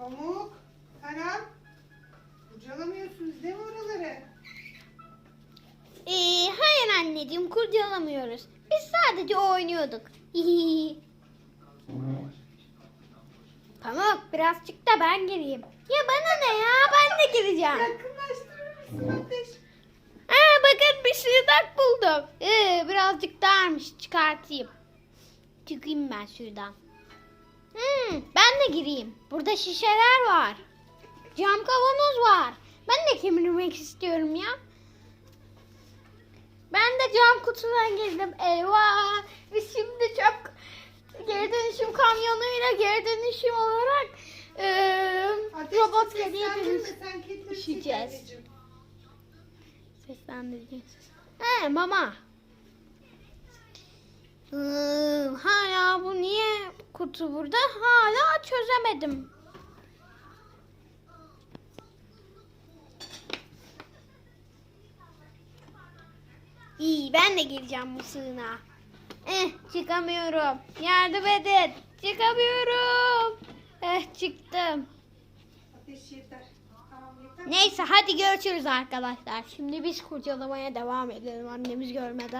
Pamuk, Karan. Kurcalamıyorsunuz değil mi oraları? Ee, hayır anneciğim kurcalamıyoruz. Biz sadece oynuyorduk. Pamuk birazcık da ben gireyim. Ya bana ne ya ben de gireceğim. Yakınlaştırır mısın Ateş? Aa, bakın bir sığınak buldum. Ee, birazcık darmış çıkartayım. Çıkayım ben şuradan. Hmm, ben de gireyim. Burada şişeler var. Cam kavanoz var. Ben de kemirmek istiyorum ya. Ben de cam kutudan girdim. Eyvah. Biz şimdi çok geri dönüşüm kamyonuyla geri dönüşüm olarak eee, Ateş robot seslendirme, kediye dönüş. Sen kedileri çek düşeceğiz. anneciğim. Seslendireceğiz. He mama. Hmm, niye kutu burada? Hala çözemedim. İyi ben de gireceğim bu sığınağa. Eh çıkamıyorum. Yardım edin. Çıkamıyorum. Eh çıktım. Neyse hadi görüşürüz arkadaşlar. Şimdi biz kurcalamaya devam edelim annemiz görmeden.